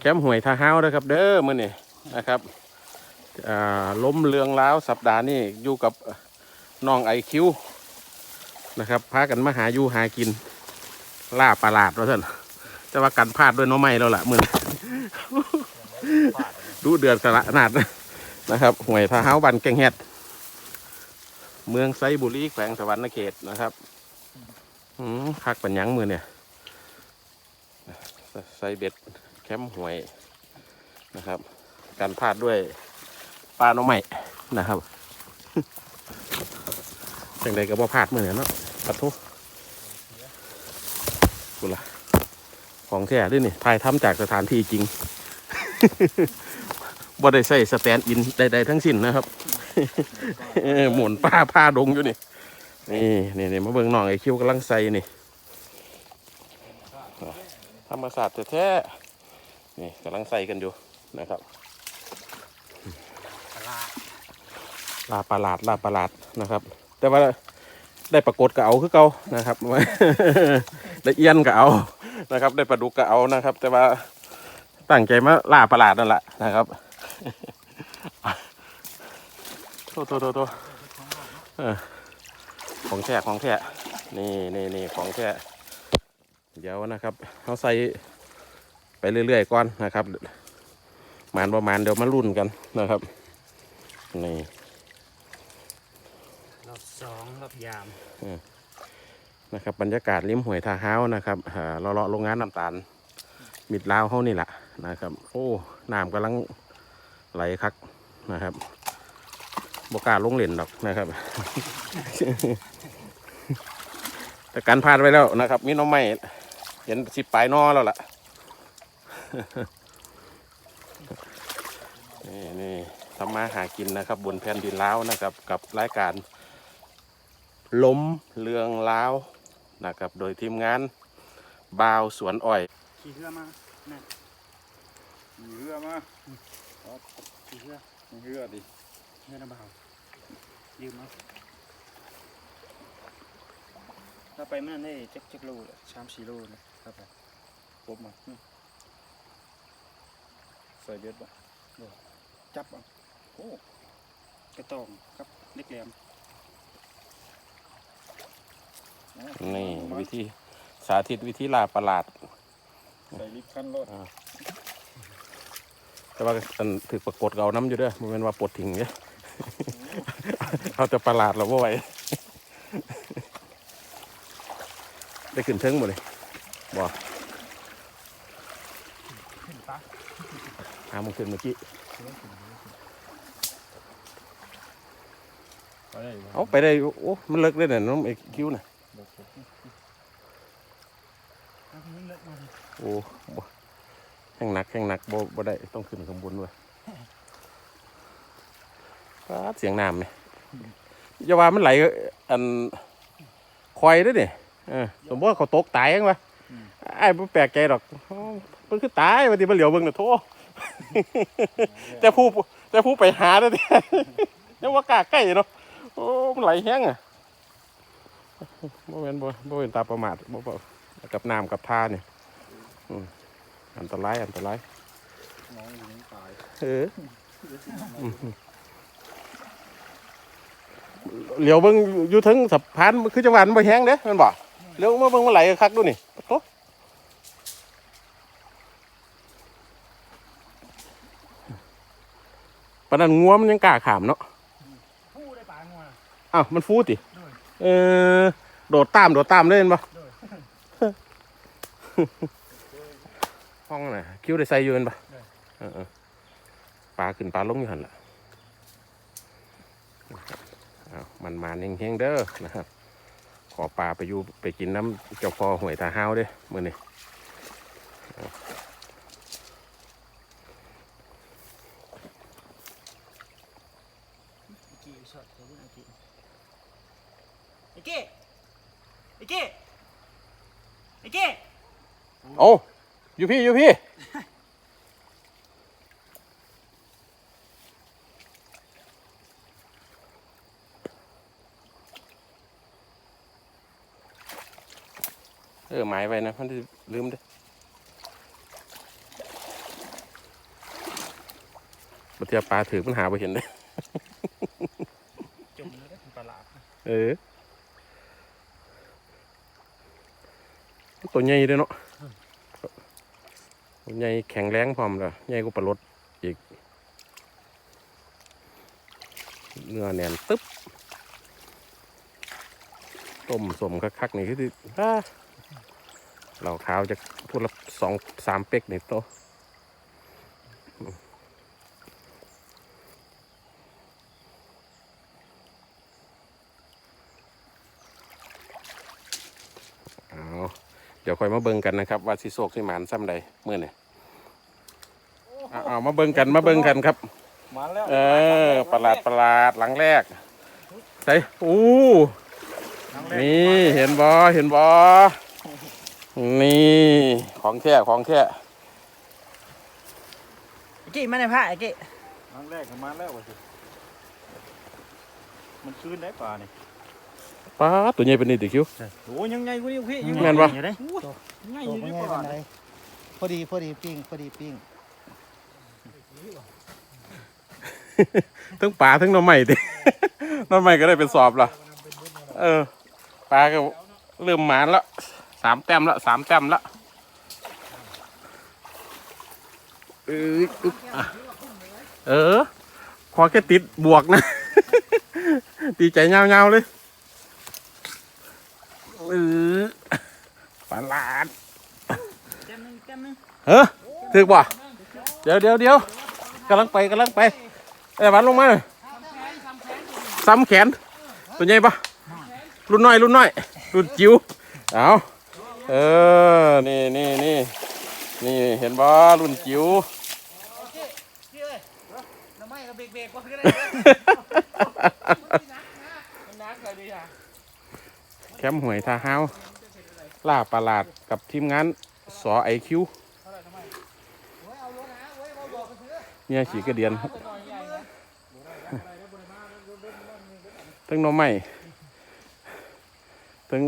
แคมป์ห่วยทาเฮาเด้อครับ เด้อมื้อนี้นะครับล้มเรืองล้าวสัปดาห์นี้อยู่กับน้องไอคิวนะครับพากันมาหาอยู่หากิน ล่าประหลาดว่าท่านแต่ว่ากันพลาดด้วยน้องไม้แล้วล่ะมือนดูเดือดสระนาดนะครับห่วยทาเฮาบันแกงเฮ็ดเมืองไซบุรีแขวงสวรรณเขตนะครับอืมคักปัญญังมือเนี่ยไซเบ็ด แคมป์หวยนะครับ การพลาดด้วยปลาหน้องใหม่นะครับจังใดก็บ่พลาดเมือนี่ยเนาะปัดทุกูละของแท้ด้วยนี่ถ่ายทำจากสถานที่จริงบ่ได้ใส่สแตนด์อินใดๆทั้งสิ้นนะครับหมุนป้าผ้าดงอยู่นี่ นี่นี่มาเบิ่งน้องไอคิวกำลังใส่นี่ธรรมศาสตร์แท้ๆ นี่กำลังใส่กันอยู่นะครับลาประหลาดลาประหลาดนะครับ แต่ว่าได้ปรากฏก็เอาคือเก่านะครับได้เอียนก็เอานะครับ ได้ปลาดุกก็เอานะครับ แต่ว่าตั้งใจมาล่าประหลาดนั่นแหละนะครับโทษโทษโทษโทษเออของแท้ของแท้นี่นี่นี่ของแท้เดี๋ยวนะครับเขาใส่ ไปเรื่อยๆก่อนนะครับหมานประมาณเดี๋ยวมารุ่นกันนะครับนี่รอบสองรอบยามนะครับ บรรยากาศริมห้วยทาเฮ้าวนะครับอ่าเลาะๆโรงงานน้ำตาลมิดลาวเขานี่แหละนะครับ โอ้น้ำกำลังไหลคักนะครับบกล้าลงเล่นดอกนะครับ แต่การพลาดไว้แล้วนะครับ มีหน้องไม้เห็นสิบปลายหนอแล้วล่ะ นี่นี่ทำมาหากินนะครับ บนแผ่นดินลาวนะครับ กับรายการล้มเรืองล้าวนะครับ โดยทีมงานบาวสวนอ้อย ขี่เรือมามีเรือมาขี่เรือมีเรือดิเรือน้ำเบายืมมาเราไปเมื่อนั้นได้จักจักโลเลยชามสี่โลนะครับผมครบมา ใส่เบ็ดบ่จับเอาโอ้กระตองครับเล็กแหลมนี่วิธีสาธิตวิธีลาประหลาด ใส่ลิฟต์ขั้นรถแต่ว่าอันถือปรากฏเกเอาน้ำอยู่เด้วยมันเป็นว่าปลดทิ้งเนี่ยเขาจะประหลาดเราบ่ไหวได้ขึ้นเทิงหมดเลยบ่ ขึ้นปะ หาโมงขึ้นเมื่อกี้ไปได้บ่เอาไปได้อยู่โอ้มันเลิกได้เนี่ยน้องไอ้คิ้วน่ะบ่ครบเอาขึ้นเลิกมาดิโอ้บ่แห้งหนักแห้งหนักบ่บ่ได้ต้องขึ้นข้างบนด้วยปาดเสียงน้ำไหมอย่าว่ามันไหลอันคอยเด้วยเนี่ยเออสมมติว่าเขาตกตายยังวะไอ้บ่แปลกใจหรอกอ๋อมันคือตายวันที่มันเหลียวเบิ่งน่ะโท แต่ผู้แต่ผู้ไปหาเด้เนี่ยยังว่ากาใกล้เนาะโอ้มันไหลแห้งอะบ่แม่นบ่บ่เป็นตาประมาทบ่บ่กับน้ำกับท่าเนี่ยอันตรายอันตรายน้องยู่นี่ตายเออเหลียวเบิ่งอยู่ถึงสะพานคือจังหวะมันบ่แห้งเด้มันบ่เลี้ยวมาเบิ่งมันไหลคักดูนี่ปะโต ปานนั้นงัวมันยังกล้าขามเนาะผู้ได้ปลางัวอ้าวมันฟูติด้วยเออโดดตามโดดตามเล่นปะด้วยห้องน่ะคิ้วได้ใส่อยู่เป็นปะเออเออปลาขึ้นปลาลงอยู่หันละอ้าวมันมาเฮงๆเด้อนะครับ ขอปลาไปอยู่ไปกินน้ำเจ้าพ่อหวยตาห้าวเด้อมื่อนี้ ไอ้กี้สอดเขาไอ้กี้ไอ้กี้ไอ้กี้ ไอ้กี้โอ้อยู่พี่อยู่พี่เออหมายไว้นะพันที่ลืมเด้อบัเทียปลาถือมันหาไปเห็นเลยจมเลยได้ปลาหลาดเออ ตัวใหญ่เลยเนาะตัวใหญ่แข็งแรงพร้อมเลยใหญ่กูปลาลดอีก เนื้อแน่นตึ๊บต้มสมคักๆนี่คือสิอ่าเราขาวจะพูดละสองสามเป๊กนี่โตะเอาเดี๋ยวค่อยมาเบิ่งกันนะครับว่าสิโศกสิหมานซ้ำใดเมื่อนี่เอาเอามาเบิ่งกันมาเบิ่งกันครับมาแล้วเออประหลาดประหลาดหลังแรกใส่อู้นี่เห็นบอเห็นบอนี่ของแท้ของแท้ไอ้กี้มาในผ้าไอ้กี้ครั้งแรกก็มาแล้วว่ะสิมันคืนได้ปลานี่ ป้าดตัวใหญ่เป็นนี่ติคิว โอ้ยยังไงกูนี่พี่ยังแม่นปะ อยู่ได้ไงโตอยู่ไม่นี่ใหญ่ปปาลานใดพอดีพอดีปิ้งพอดีปิ้งทั้งปลาทั้งหน้ำใหม่ติ หน้ำใหม่ก็ได้เป็นสอบละเออปลาก็เริ่มหมานแล้วสามแต้มแล้วสามแต้มแล้วเอออึ๊บอะเออขอแค่ติดบวกนะ ดีใจเงาๆเลย เออปลาหลาดแก้มนึงแก้มนึงเฮ้อถึกบ่เดี๋ยวเดี๋ยวเดี๋ยวกำลังไปกำลังไปเอ้ยวันลงมาเลยซ้ำแขนตัวใหญ่ปะรุ่นน้อยรุ่นน้อยรุ่นจิ๋วเอาเออนี่นี่นี่นี่เห็นบ่รุ่นจิ๋วพี่เอ้ยน้ำไม้กับเบรกเบรกก็ได้น้ำใส่ดีอะ แคมป์หวยทาฮาวล่าประหลาดกับทีมงานสอไอคิวเนี่ยขี่กระเดียนทั้งน้องใหม่ทั้ง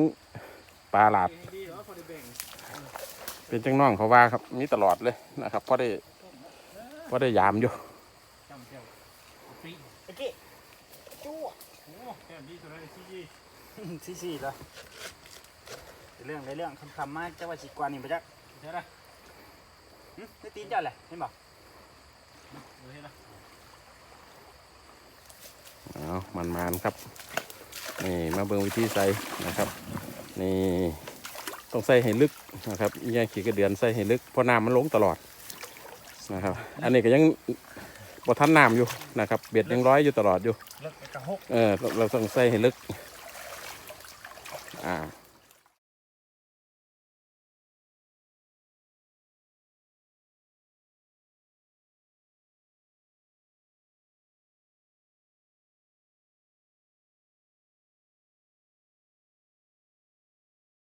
ปลาหลาด เป็นจังน้องเขาว่าครับ มีตลอดเลยนะครับเพราะได้เพราะได้ยามอยู่ ไอ้กี้จู้แค่นี้ตัวนั้นสิสี่สี่ละเรื่องในเรื่องคำคำๆมากจะว่าสิกว่านี่ปะจ๊ะใช่ไหมได้ตีนเจ้าแหละเห็นบ่เอามันมานๆครับ นี่มาเบิ่งวิธีใส่นะครับ นี่ต้องใส่ให้ลึกนะครับแย่ขี่กระเดือนใส่ให้ลึกเพราะน้ำมันลงตลอดนะครับ อันนี้ก็ยังบ่ทันน้ำอยู่นะครับ เบ็ดยังร้อยอยู่ตลอดอยู่เลิกกระหกเออเราเราต้องใส่ให้ลึก อ่า